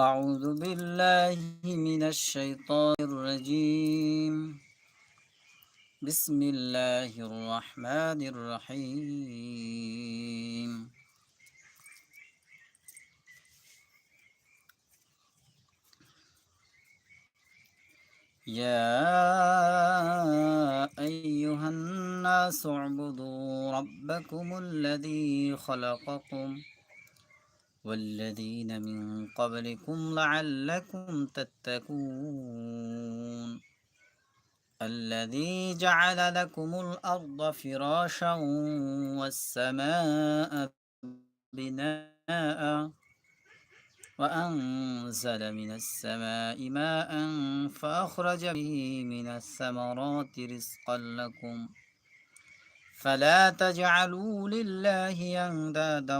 أعوذ بالله من الشيطان الرجيم. بسم الله الرحمن الرحيم. يا أيها الناس اعبدوا ربكم الذي خلقكم والذين من قبلكم لعلكم تتقون. الذي جعل لكم الأرض فراشا والسماء بناءً وأنزل من السماء ماء فأخرج به من الثمرات رزقا لكم. فلا تجعلوا لله أندادا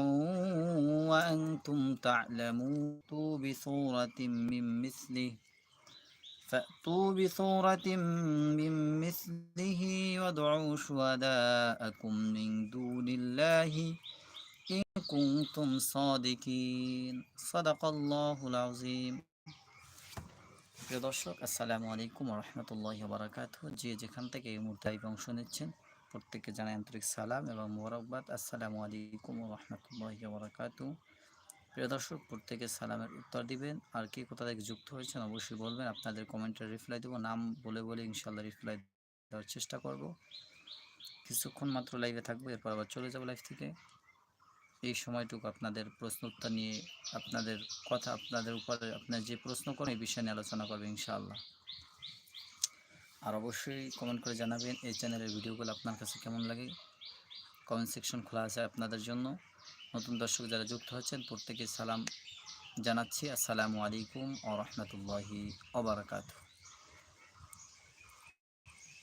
وأنتم تعلمون بصورة من مثله فأتوا بصورة من مثله وادعوا شهداءكم من دون الله إن كنتم صادقين صدق الله العظيم প্রিয় দর্শক আসসালামু আলাইকুম রহমতুল্লাহ বারাকাত যে যেখান থেকে এই মুহূর্তে অংশ নিচ্ছেন প্রত্যেককে জানাই আন্তরিক সালাম এবং মোবারকবাদ। আসসালামু আলাইকুম রহমতুল্লাহ বারাকাত প্রিয় দর্শক, প্রত্যেকে সালামের উত্তর দিবেন। আর কে কোথা থেকে যুক্ত হয়েছেন অবশ্যই বলবেন। আপনাদের কমেন্টে রিপ্লাই দেবো। নাম বলে বলে ইনশাল্লাহ রিপ্লাই দেওয়ার চেষ্টা করব। কিছুক্ষণ মাত্র লাইভে থাকব, এরপর আবার চলে যাব লাইভ থেকে। এই সময়টুকু আপনাদের প্রশ্ন উত্তর নিয়ে, আপনাদের কথা, আপনাদের উপরে আপনার যে প্রশ্ন করেন, এই বিষয় নিয়ে আলোচনা করবে ইনশাআল্লাহ। আর অবশ্যই কমেন্ট করে জানাবেন এই চ্যানেলের ভিডিওগুলো আপনার কাছে কেমন লাগে। কমেন্ট সেকশন খোলা আছে আপনাদের জন্য। নতুন দর্শক যারা যুক্ত হচ্ছেন প্রত্যেকে সালাম জানাচ্ছি। আসসালামু আলাইকুম ও রহমতুল্লাহি ওবরাকাতু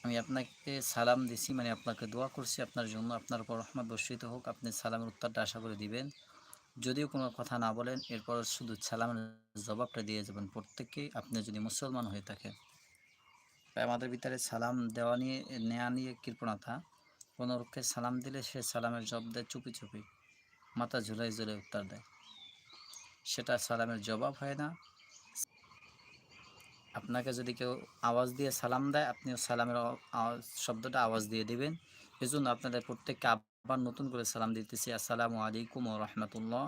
আমি আপনাকে সালাম দিছি মানে আপনাকে দোয়া করছি আপনার জন্য। আপনার উপর রহমত বর্ষিত হোক। আপনি সালামের উত্তরটা আশা করে দিবেন। যদিও কোনো কথা না বলেন, এরপর শুধু সালামের জবাবটা দিয়ে যাবেন। প্রত্যেককেই আপনি যদি মুসলমান হয়ে থাকেন তাই আমাদের ভিতরে সালাম দেওয়া নিয়ে নেওয়া নিয়ে কৃপণতা। কোনো রক্ষে সালাম দিলে সে সালামের জবাব দেয় চুপি চুপি, মাথা ঝুলাই ঝুলে উত্তর দেয়। সেটা সালামের জবাব হয় না। আপনাকে যদি কেউ আওয়াজ দিয়ে সালাম দেয়, আপনিও সালামের শব্দটা আওয়াজ দিয়ে দিবেন। এজন্য আপনাদের প্রত্যেককে আবার নতুন করে সালাম দিতেছি। আসসালামু আলাইকুম ও রহমতুল্লাহ।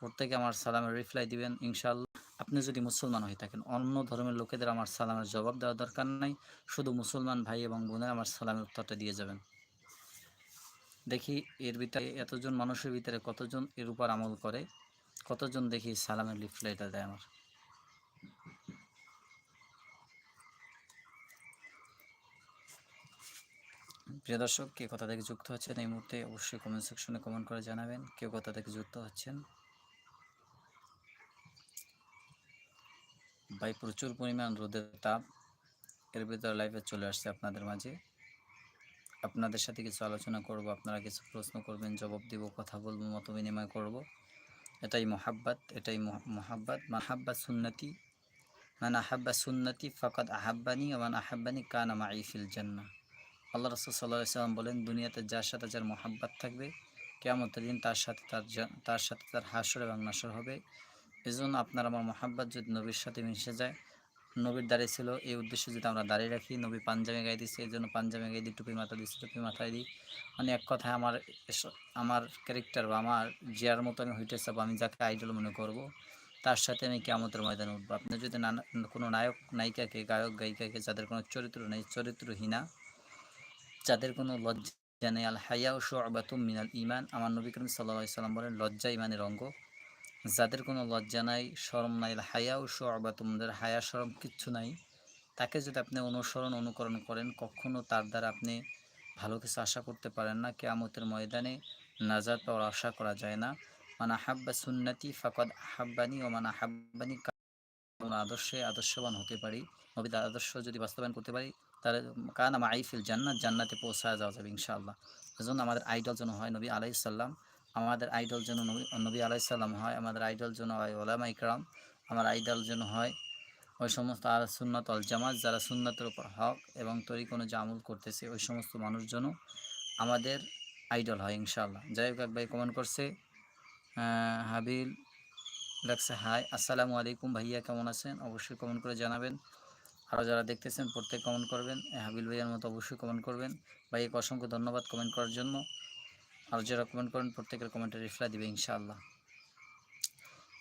প্রত্যেকে আমার সালামের রিপ্লাই দিবেন ইনশাল্লাহ আপনি যদি মুসলমান হয়ে থাকেন, অন্য ধর্মের লোকেদের আমার সালামের জবাব দেওয়ার দরকার নাই। শুধু মুসলমান ভাই এবং বোনের আমার সালামের উত্তরটা দিয়ে যাবেন। দেখি এর ভিতরে এতজন মানুষের ভিতরে কতজন এর উপর আমল করে, কতজন দেখি সালামের রিপ্লাইটা দেয় আমার। প্রিয় দর্শক, কে কোথা থেকে যুক্ত হচ্ছেন এই মুহূর্তে অবশ্যই কমেন্ট সেকশনে কমেন্ট করে জানাবেন। কেউ কোথা থেকে যুক্ত হচ্ছেন ভাই প্রচুর পরিমাণ রোদের তাপ। এর ভিতরে লাইভে চলে আসছে আপনাদের মাঝে। আপনাদের সাথে কিছু আলোচনা করব, আপনারা কিছু প্রশ্ন করবেন, জবাব দিব, কথা বলব, মত বিনিময় করব। এটাই মোহাব্বাত এটাই মোহাব্বাত। মাহাব্বাত সুন্নতি, মান আহাব্বা সুন্নতি ফকাত আহাব্বানি ওমান আহাব্বানি কানা মাইফিল জান্না আল্লাহ রসুল সাল্লাহ সাল্লাম বলেন, দুনিয়াতে যার সাথে যার মোহাব্বাত থাকবে কেমতের দিন তার সাথে তার তার সাথে তার হাসর এবং নাসর হবে। এজন্য আপনার আমার মোহাব্বাত যদি নবীর সাথে মিশে যায়। নবীর দাঁড়িয়ে ছিল এই উদ্দেশ্যে যদি আমরা দাঁড়িয়ে রাখি, নবী পাঞ্জামে গায়ে দিচ্ছে এই জন্য পাঞ্জামে গায়ে দিই টুপি মাথা দিচ্ছি টুপি মাথায় দিই। মানে এক কথায় আমার আমার ক্যারেক্টার বা আমার জিয়ার মতো আমি হইতে চাবো, আমি যাকে আইডল মনে করব, তার সাথে আমি কেমতের ময়দানে উঠবো। আপনি যদি নানা, কোনো নায়ক, নায়িকাকে, গায়ক, গায়িকাকে যাদের কোনো চরিত্র নেই, চরিত্রহীনা, যাদের কোনো লজ্জা নেই, আল হাইয়া ও শোয়াবাতুম মিনাল ইমান আমার নবী করিম সাল্লা সাল্লাম বলেন, লজ্জা ইমানের অঙ্গ। যাদের কোনো লজ্জা নাই সরম নাই, হায়া ও তোমাদের হায়া সরম কিচ্ছু নাই। তাকে যদি আপনি অনুসরণ, অনুকরণ করেন কখনও তার দ্বারা আপনি ভালো কিছু আশা করতে পারেন না। কেয়ামতের ময়দানে নাজাদ পাওয়ার আশা করা যায় না। মানা হাব্বা সুন্নাতি ফাকদ হাব্বানি ও মানা হাব্বানি আদর্শে আদর্শবান হতে পারি। নবীদের আদর্শ যদি বাস্তবায়ন করতে পারি, তাহলে কান আমার আইফিল জান্নাত, জান্নাতে পৌঁছায় যাওয়া যাবে ইনশাআল্লাহ। এজন্য আমাদের আইডল যেন হয় নবী আলাইসাল্লাম আমাদের আইডল যেন নবী আলাইসাল্লাম হয়, আমাদের আইডল যেন হয় ওলামা ইকরাম, আমার আইডল যেন হয় ওই সমস্ত আর সুন্নত অল জামাত যারা সুন্নতের উপর হক এবং তৈরি কোনো জামুল করতেছে, ওই সমস্ত মানুষ যেন আমাদের আইডল হয় ইনশাল্লাহ যাই হোক ভাই কমেন্ট করছে হাবিল লেখছে, হাই, আসসালামু আলাইকুম ভাইয়া, কেমন আছেন? অবশ্যই কমেন্ট করে জানাবেন। আরও যারা দেখতেছেন, প্রত্যেক কমেন্ট করবেন। হাবিল ভাইয়ার মতো অবশ্যই কমেন্ট করবেন। ভাইয়াকে অসংখ্য ধন্যবাদ কমেন্ট করার জন্য। আর যারা কমেন্ট করেন, প্রত্যেকের কমেন্টে রিপ্লাই দিবে ইনশাআল্লাহ।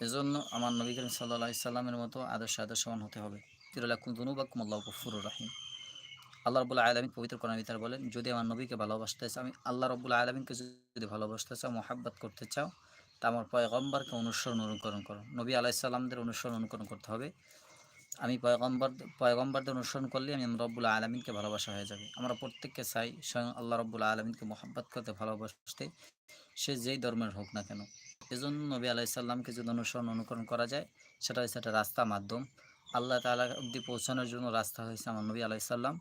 এজন্য আমার নবী করিম সাল্লাহ সাল্লামের মতো আদর্শ আদর্শমান হতে হবে। তিরুল্লাকুম দুনুবাকুম আল্লাহ গফুর রাহিম। আল্লাহ রবুল্লা আলমিন পবিত্র কোরআন বলেন, যদি আমার নবীকে ভালোবাসতে চাও, আমি আল্লাহ রবুল্লা আলমিনকে যদি ভালোবাসতে চাও, মোহাব্বত করতে চাও, তা আমার পয়গম্বরকে অনুসরণ অনুকরণ করো। নবী আলাইসাল্লামদের অনুসরণ অনুকরণ করতে হবে। আমি পয়গম্বর পয়গম্বরদের অনুসরণ করলে আমি রব্বুল আলমিনকে ভালোবাসা হয়ে যাবে। আমরা প্রত্যেককে চাই স্বয়ং আল্লাহ রব্বুল আলমিনকে মোহাব্বত করতে ভালোবাসতে। সে যেই ধর্মের হোক না কেন। এজন্য নবী আলাইসাল্লামকে যদি অনুসরণ, অনুকরণ করা যায়, সেটা হচ্ছে একটা রাস্তা মাধ্যম। আল্লাহ তালা অব্দি পৌঁছানোর জন্য রাস্তা হয়েছে আমার নবী আলাইসাল্লাম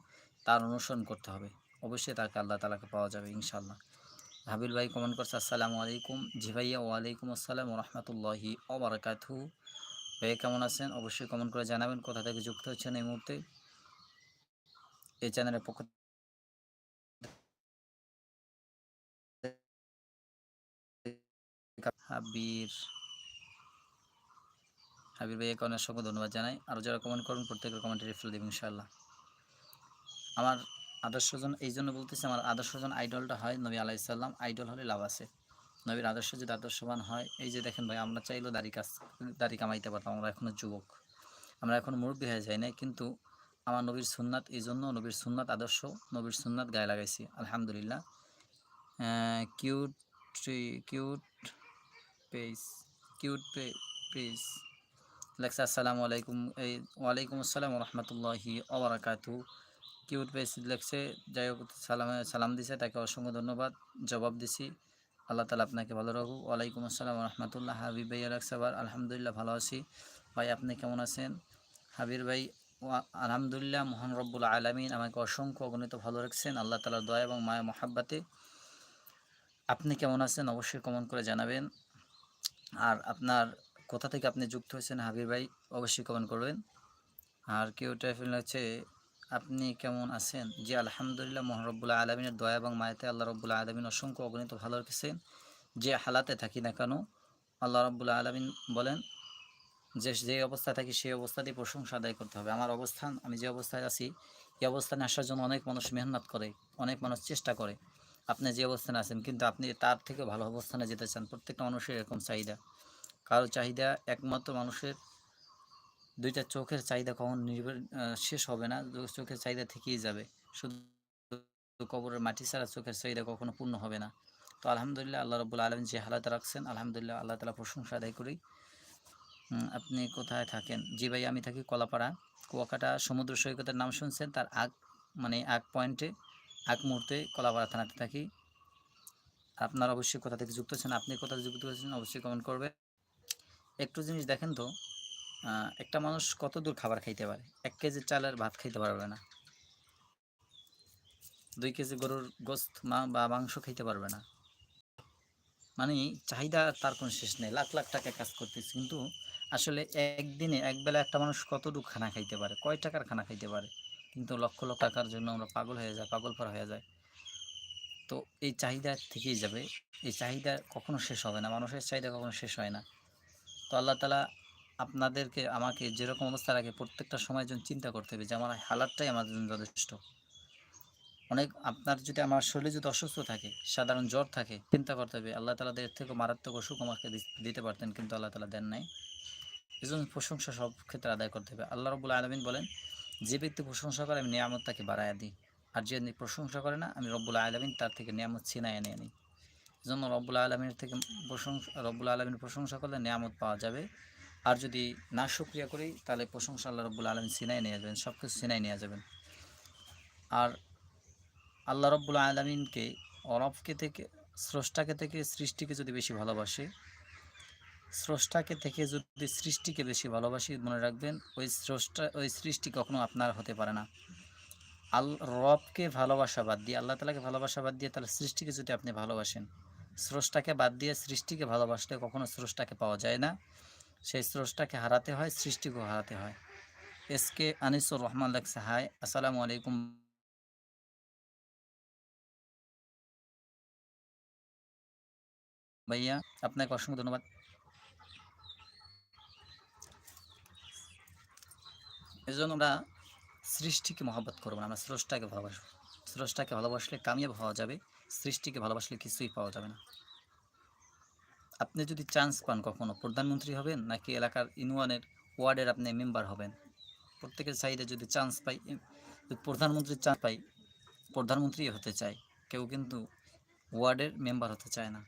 তার অনুসরণ করতে হবে। অবশ্যই তাকে আল্লাহ তালাকে পাওয়া যাবে ইনশাল্লাহ হাবিল ভাই কমেন্ট করছে, আসসালামু আলাইকুম। জি ভাইয়া, ওয়ালাইকুম আসসালাম রহমতুল্লাহি ওবরাকাতু ভাইয়া কেমন আছেন? অবশ্যই কমেন্ট করে জানাবেন কোথা থেকে যুক্ত হচ্ছেন এই মুহূর্তে। এই চ্যানেলের পক্ষ হাবির হাবির ভাইয়াকে অনেক অসংখ্য ধন্যবাদ জানাই। আরও যারা কমেন্ট করুন প্রত্যেকের কমেন্টে রিফ্লাই দেবেন ইনশাআল্লাহ। আমার আদর্শজন এই জন্য বলতেছি আমার আদর্শজন আইডলটা হয় নবী আলাইসাল্লাম আইডল হলে লাভ আছে। নবীর আদর্শ যদি আদর্শবান হয়, এই যে দেখেন ভাই, আমরা চাইলেও দাড়ি কাজ দাড়ি কামাইতে পারতাম, আমরা এখনও যুবক। আমরা এখন মুরব্বী হয়ে যাই না কিন্তু আমার নবীর সুন্নাত, এই জন্য নবীর সুন্নাত আদর্শ, নবীর সুন্নাত গায়ে লাগাইছি, আলহামদুলিল্লাহ। কিউট কিউট পেজ কিউট পে পেজ লেখছে আসসালামু আলাইকুম এই ওয়ালাইকুম আসসালাম রহমতুল্লাহি ওবরাকাতু কিউট পেজ লেখছে যাই হোক, সালাম সালাম দিছে, তাকে অসংখ্য ধন্যবাদ, জবাব দিছি। আল্লাহ তালা আপনাকে ভালো রাখুক। ওয়ালাইকুম আসসালাম রহমতুল্লাহ হাবিব ভাই আলাকস আবার আলহামদুলিল্লাহ ভালো আছি। ভাই, আপনি কেমন আছেন? হাবির ভাই আলহামদুলিল্লাহ মোহন রব্বুল আলমিন আমাকে অসংখ্য অগণিত ভালো রাখছেন। আল্লাহ তালার দয়া এবং মায়া মহাব্বাতে। আপনি কেমন আছেন? অবশ্যই কমেন্ট করে জানাবেন। আর আপনার কোথা থেকে আপনি যুক্ত হয়েছেন হাবির ভাই, অবশ্যই কমেন্ট করবেন। আর কেউ টাইফিল হচ্ছে আপনি কেমন আছেন? জি, আলহামদুলিল্লাহ, মোহন রব্বুল্লাহ আলমিনের দয়া এবং মায়াতে আল্লাহ রব্বুল্লাহ আলমিন অসংখ্য অগণিত ভালো রেখেছেন। যে হালাতে থাকি না কেন, আল্লাহ রব্বুল্লাহ আলমিন বলেন যে যে অবস্থায় থাকি সেই অবস্থাতেই প্রশংসা আদায় করতে হবে। আমার অবস্থান, আমি যে অবস্থায় আছি, এই অবস্থানে আসার জন্য অনেক মানুষ মেহনত করে, অনেক মানুষ চেষ্টা করে। আপনি যে অবস্থানে আছেন, কিন্তু আপনি তার থেকে ভালো অবস্থানে যেতে চান। প্রত্যেকটা মানুষের এরকম চাহিদা। কারও চাহিদা একমাত্র মানুষের দুইটা চোখের চাহিদা কখন নির্ভর শেষ হবে না চোখের চাহিদা থেকেই যাবে। শুধু কবরের মাটি ছাড়া চোখের চাহিদা কখনো পূর্ণ হবে না। তো আলহামদুলিল্লাহ আল্লাহ রবুল্লা আলম যে হালাতে রাখছেন, আলহামদুলিল্লাহ আল্লাহ তালা প্রশংসা আদায় করি। আপনি কোথায় থাকেন? জি ভাই, আমি থাকি কলাপাড়া। কুয়াকাটা সমুদ্র সৈকতের নাম শুনছেন, তার আগ মানে আগ পয়েন্টে, আগ মুহূর্তে কলাপাড়া থানাতে থাকি। আপনার অবশ্যই কোথা থেকে যুক্ত আছেন, আপনি কোথা যুক্ত আছেন অবশ্যই কমেন্ট করবে একটু জিনিস দেখেন তো একটা মানুষ কত দূর খাবার খাইতে পারে? এক কেজি চালের ভাত খাইতে পারবে না। দুই কেজি গরুর গোস্ত, মা বা মাংস খাইতে পারবে না। মানে চাহিদা তার কোনো শেষ নেই। লাখ লাখ টাকা কাজ করতেছে। কিন্তু আসলে একদিনে একবেলা একটা মানুষ কতটুকু খানা খাইতে পারে? কয় টাকার খানা খাইতে পারে? কিন্তু লক্ষ লক্ষ টাকার জন্য আমরা পাগল হয়ে যায়, পাগল পর হয়ে যায়। তো এই চাহিদা থেকেই যাবে। এই চাহিদা কখনো শেষ হবে না। মানুষের চাহিদা কখনো শেষ হয় না। তো আল্লাহ তালা আপনাদেরকে, আমাকে যেরকম অবস্থা রাখে প্রত্যেকটা সময় জন্য চিন্তা করতে হবে যে আমার হালাতটাই আমার জন্য যথেষ্ট। অনেক আপনার যদি আমার শরীরে যদি অসুস্থ থাকে, সাধারণ জ্বর থাকে, চিন্তা করতে হবে, আল্লাহ তালাদের থেকে মারাত্মক অসুখ আমাকে দিতে পারতেন কিন্তু আল্লাহ তালা দেন নাই। এই জন্য প্রশংসা সব ক্ষেত্রে আদায় করতে হবে। আল্লাহ রবুল্লা আলমিন বলেন, যে ব্যক্তি প্রশংসা করে, আমি নিয়ামত তাকে বাড়াইয়া দিই। আর যে প্রশংসা করে না, আমি রব্বুল্লা আলমিন তার থেকে নিয়ামত ছিনাই এনে আনি। এই জন্য রব্বুল্লা আলমিনের থেকে প্রশংসা রব্বুল্লা আলমিনের প্রশংসা করলে নিয়ামত পাওয়া যাবে। আর যদি না সুক্রিয়া করি, তাহলে প্রশংসা আল্লাহ রব্বুল আলম সিনাই নিয়ে যাবেন সব কিছু সিনাই নিয়ে যাবেন। আর আল্লাহ রব্বুল আলমিনকে, অরবকে থেকে, স্রষ্টাকে থেকে, সৃষ্টিকে যদি বেশি ভালোবাসে, স্রষ্টাকে থেকে যদি সৃষ্টিকে বেশি ভালোবাসি, মনে রাখবেন, ওই স্রষ্টা, ওই সৃষ্টি কখনো আপনার হতে পারে না। আল রবকে ভালোবাসা বাদ দিয়ে, আল্লাহ তালাকে ভালোবাসা বাদ দিয়ে, তাহলে সৃষ্টিকে যদি আপনি ভালোবাসেন, স্রষ্টাকে বাদ দিয়ে সৃষ্টিকে ভালোবাসলে কখনো স্রষ্টাকে পাওয়া যায় না। সেই স্রষ্টাকে হারাতে হয় সৃষ্টিকে হারাতে হয়। এস কে আনিসুর রহমান লেখ সাহায় আসসালামু আলাইকুম। ভাইয়া, আপনাকে অসংখ্য ধন্যবাদ। এই জন্য আমরা সৃষ্টিকে মহব্বত করব না, আমরা স্রষ্টাকে ভালোবাসবো। স্রষ্টাকে ভালোবাসলে কামিয়াব হওয়া যাবে, সৃষ্টিকে ভালোবাসলে কিছুই পাওয়া যাবে না। আপনি যদি চান্স পান কখনো প্রধানমন্ত্রী হবেন নাকি এলাকার ইউনিয়নের ওয়ার্ডের আপনি মেম্বার হবেন? প্রত্যেকের সাইডে যদি চান্স পাই যদি প্রধানমন্ত্রীর চান্স পাই, প্রধানমন্ত্রী হতে চায়, কেউ কিন্তু ওয়ার্ডের মেম্বার হতে চায় না।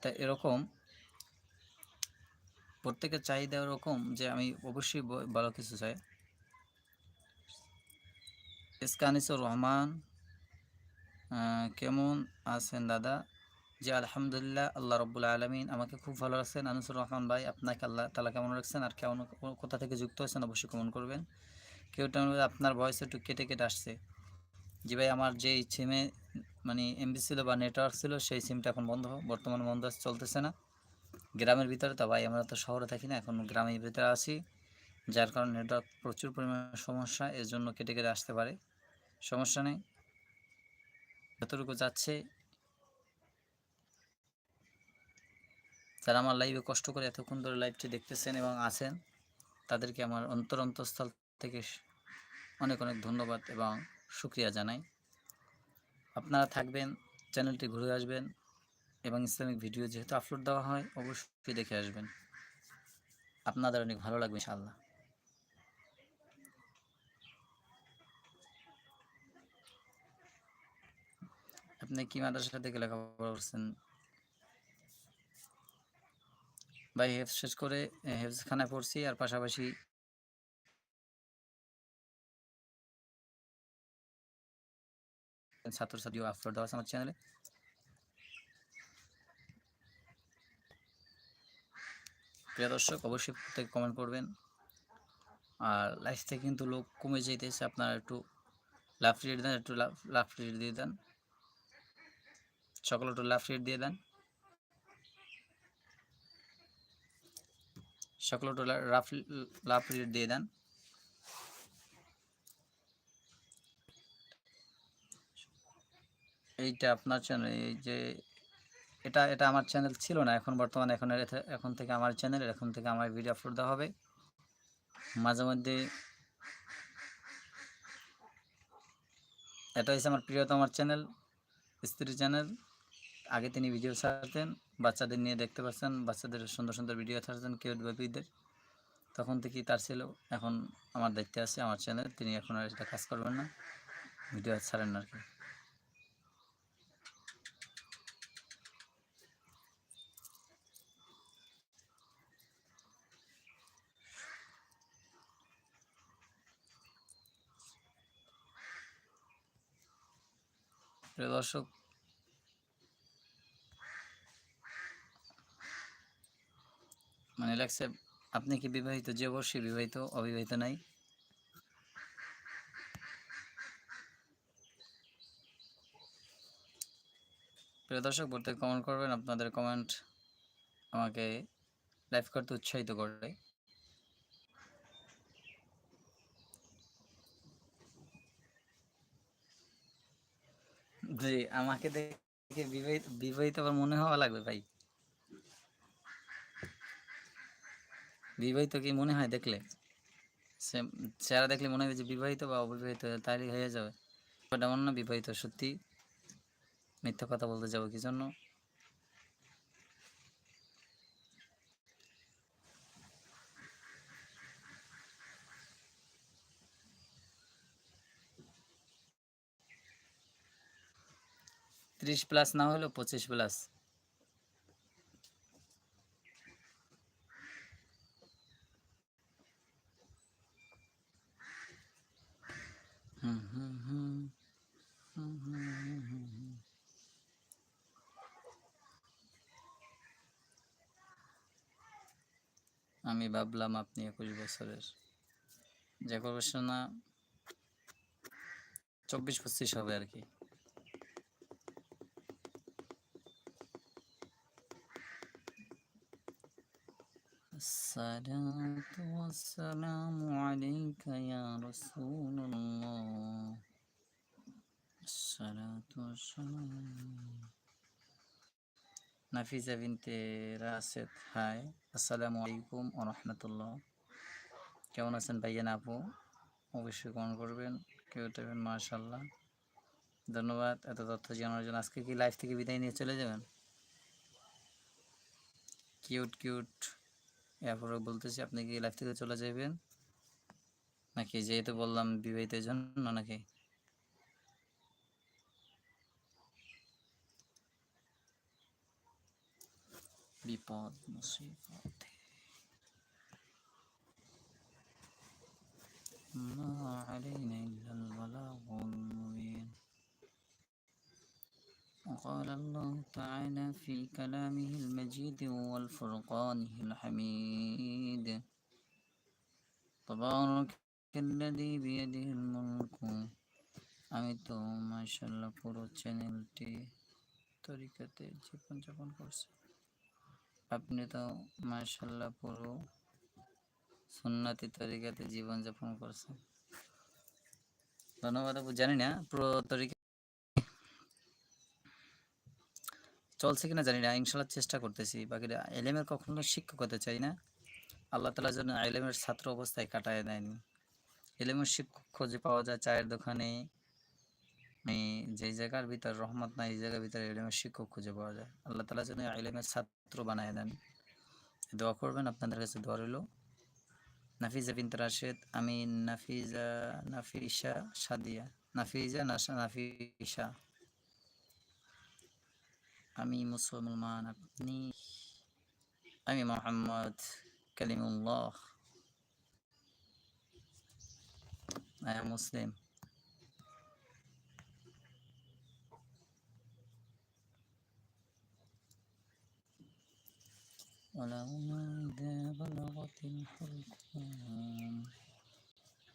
তা এরকম প্রত্যেকের চাহিদা এরকম যে আমি অবশ্যই ভালো কিছু চাই। ইসকানিসুর রহমান কেমন আছেন দাদা? জি, আলহামদুলিল্লাহ, আল্লাহ রব্বুল আলমিন আমাকে খুব ভালো রাখছেন। আনিসুর রহমান ভাই, আপনাকে আল্লাহ তালা কেমন রাখছেন? আর কেমন, কোথা থেকে যুক্ত হয়েছেন অবশ্যই কমেন্ট করবেন। কেউ আপনার ভয়েস একটু কেটে কেটে আসছে। জি ভাই, আমার যেই সিমে মানে এমবি ছিল বা নেটওয়ার্ক ছিল, সেই সিমটা এখন বন্ধ, বর্তমানে বন্ধ চলতেছে না। গ্রামের ভিতরে তো ভাই, আমরা তো শহরে থাকি না, এখন গ্রামের ভিতরে আছি। যার কারণে নেটওয়ার্ক প্রচুর পরিমাণে সমস্যা, এর জন্য কেটে কেটে আসতে পারে। সমস্যা নেই। যতটুকু যাচ্ছে। যারা আমার লাইভে কষ্ট করে এতক্ষণ ধরে লাইভটি দেখতেছেন এবং আছেন, তাদেরকে আমার অন্তর অন্তঃস্থল থেকে অনেক অনেক ধন্যবাদ এবং সুক্রিয়া জানাই। আপনারা থাকবেন চ্যানেলটি ঘুরে আসবেন এবং ইসলামিক ভিডিও যেহেতু আপলোড দেওয়া হয়, অবশ্যই দেখে আসবেন। আপনাদের অনেক ভালো লাগবে ইনশাআল্লাহ। আপনি কি মাদ্রাসা থেকে লেখাপড়া করছেন? ভাই, হেফজ শেষ করে হেফজখানায় পড়ছি, আর পাশাপাশি ছাত্রছাত্রীও আপলোড দেওয়া আছে আমার চ্যানেলে প্রিয় দর্শক, অবশ্যই প্রত্যেকে কমেন্ট করবেন। আর লাইফ থেকে কিন্তু লোক কমে যেতেছে, আপনারা একটু লাভ রেট দেন, একটু লাভ রেট দিয়ে দেন। সকলে একটু লাভ রেট দিয়ে দেন। সকলে একটু লাভ লাভ রেট দিয়ে দেন। এইটা আপনার চ্যানেল এই যে এটা এটা আমার চ্যানেল ছিল না, এখন বর্তমানে এখন এখন থেকে আমার চ্যানেল এখন থেকে আমার ভিডিও আপলোড দেওয়া হবে। মাঝে মধ্যে এটা হচ্ছে আমার প্রিয়তম আমার চ্যানেল স্ত্রী চ্যানেল আগে তিনি ভিডিও ছাড়তেন, বাচ্চাদের নিয়ে দেখতে পাচ্ছেন বাচ্চাদের সুন্দর সুন্দর ভিডিও ছাড়তেন কেউ বেবিদের তখন থেকেই তার ছিল, এখন আমার দায়িত্বে আছে, আমার চ্যানেল তিনি এখন আর এটা কাজ করবেন না, ভিডিও ছাড়েন না আর কি। দর্শক লাগছে, আপনি কি বিবাহিত, যে অবশ্যই বিবাহিত, অবিবাহিত নাই? প্রিয় দর্শক বলতে কমেন্ট করবেন, আপনাদের কমেন্ট আমাকে লাইভ করতে উৎসাহিত করে। জি, আমাকে দেখে বিবাহিত বিবাহিত আবার মনে হওয়া লাগবে ভাই। বিবাহিত কি মনে হয় দেখলে? সে চেহারা দেখলে মনে হবে যে বিবাহিত বা অবিবাহিত তাইলে হয়ে যাবে। এমন না, বিবাহিত সত্যি মিথ্যা কথা বলতে যাব, কি জন্য? ত্রিশ প্লাস না হলেও পঁচিশ প্লাস। ভাবলাম আপনি একুশ বছরের যে করবেন না চব্বিশ পঁচিশ হবে আর কি الصلاة والسلام عليك يا رسول الله الصلاة والسلام নাফিজা বিনতে রাশেদ হাই, আসসালামু আলাইকুম রহমতুল্লাহ। কেমন আছেন ভাইয়া না আপু? অবশ্যই কমেন্ট করবেন, কেউ দেবেন মাশাল্লাহ ধন্যবাদ, এত তথ্য জানার জন্য। আজকে কি লাইফ থেকে বিদায় নিয়ে চলে যাবেন? কিউট কিউট এরপরে বলতেছি, আপনি কি লাইফ থেকে চলে যাবেন? নাকি যেহেতু বললাম বিবাহিতের জন্য নাকি? বিপদ মুসিবত ما علينا إلا البلاغ المبين وقال الله تعالى في كلامه المجيد والفرقانه الحميد تبارك الذي بيده الملك আমি তো মাশাল্লাহ পুরো চ্যানেলটি তরিকাতে জীবনযাপন করছি আপনি তো মাশাল্লাহ পুরো সুন্নাতি তরিকাতে জীবনযাপন করছেন। ধন্যবাদ আপু, জানি না পুরো তরিকা চলছে কিনা জানি না ইনশাল্লাহ চেষ্টা করতেছি। বাকিটা এলেমের কখনো শিক্ষক হতে চাই না। আল্লাহ তালার জন্য এলেমের ছাত্র অবস্থায় কাটায় দেয়নি এলেমের শিক্ষক খুঁজে পাওয়া যায় চায়ের দোকানে। যে জায়গার ভিতর রহমত নাই, এই জায়গার ভিতরে এলেমের শিক্ষক খুঁজে পাওয়া যায়। আল্লাহ তালার জন্য এলেমের ছাত্র বানায় দেন। দোয়া করবেন, আপনাদের কাছে দোয়া রইল। নাফিজা বিন রাশেদ, আমি নাফিজা নাফিসা সাদিয়া নাফিজা নাসা নাফিসা। আমি মুসলমান আপনি, আমি মোহাম্মদ কালিমুল্লাহ। আই মুসলিম।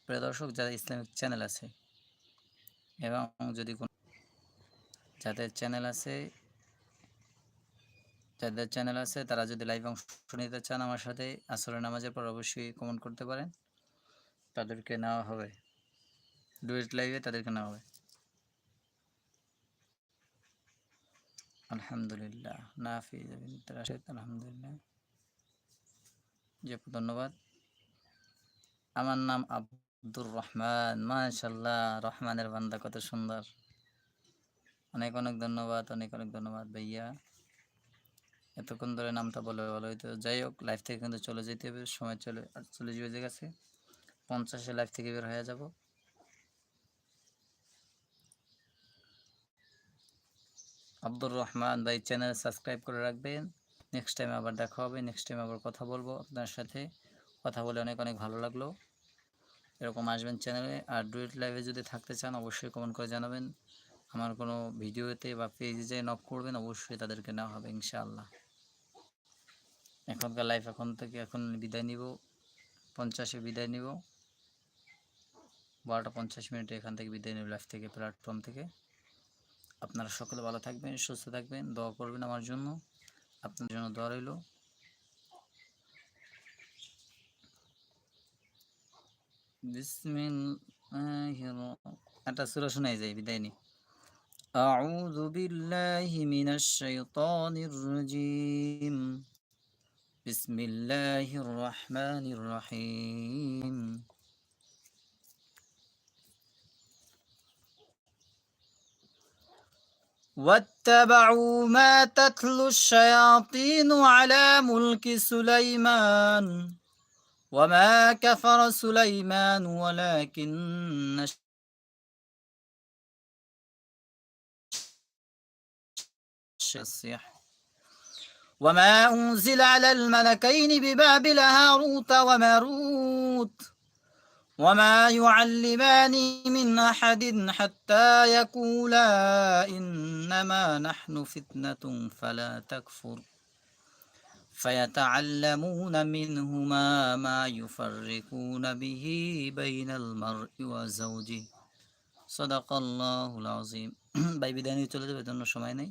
প্রিয় দর্শক যারা ইসলামিক চ্যানেল আছে এবং যদি কোন যাদের চ্যানেল আছে যাদের চ্যানেল আছে, তারা যদি লাইভ অংশ নিতে চান আমার সাথে, আসরের নামাজের পর অবশ্যই কমেন্ট করতে পারেন। তাদেরকে নেওয়া হবে। ডুয়েট লাইভে তাদেরকে নেওয়া হবে। আলহামদুলিল্লাহ। নাফিজ আলহামদুলিল্লাহ। জি ধন্যবাদ। আমার নাম আব্দুর রহমান। মাশাল্লাহ রহমানের বান্দা কত সুন্দর। অনেক অনেক ধন্যবাদ, অনেক অনেক ধন্যবাদ ভাইয়া। এতক্ষণ ধরে নামটা বলে ভালো হইতো। যাই হোক লাইফ থেকে কিন্তু চলে যেতে হবে, সময় চলে চলে যাবে গেছে পঞ্চাশে লাইফ থেকে বের হয়ে যাব। আব্দুর রহমান ভাই চ্যানেল সাবস্ক্রাইব করে রাখবেন। নেক্সট টাইম আবার দেখা হবে নেক্সট টাইম আবার কথা বলব আপনার সাথে। কথা বলে অনেক অনেক ভালো লাগল। এরকম আসবেন চ্যানেলে আর ডুয়েট লাইভে যদি থাকতে চান, অবশ্যই কমেন্ট করে জানাবেন। আমার কোনো ভিডিওতে বা পেজে নক করবেন, অবশ্যই তাদেরকে নেওয়া হবে, ইনশাআল্লাহ। এখনকার লাইফ এখন থেকে এখন বিদায় নিব। পঞ্চাশে বিদায় নিব। বারোটা পঞ্চাশ মিনিটে এখান থেকে বিদায় নেব লাইফ থেকে প্ল্যাটফর্ম থেকে। আপনারা সকলে ভালো থাকবেন, সুস্থ থাকবেন, দোয়া করবেন আমার জন্য। আপনার জন্য দোয়া রইল একটা সুরা শোনাই যায় বিদায় নি أعوذ بالله من الشيطان الرجيم بسم الله الرحمن الرحيم واتبعوا ما تتلو الشياطين على ملك سليمان وما كفر سليمان ولكن الشيح وما أنزل على الملكين ببابل هاروت وماروت وما يعلمان من أحد حتى يقولا إنما نحن فتنة فلا تكفر فيتعلمون منهما ما يفرقون به بين المرء وزوجه صدق الله العظيم ভাই বিদায় নিয়ে চলে যাবে জন্য সময় নেই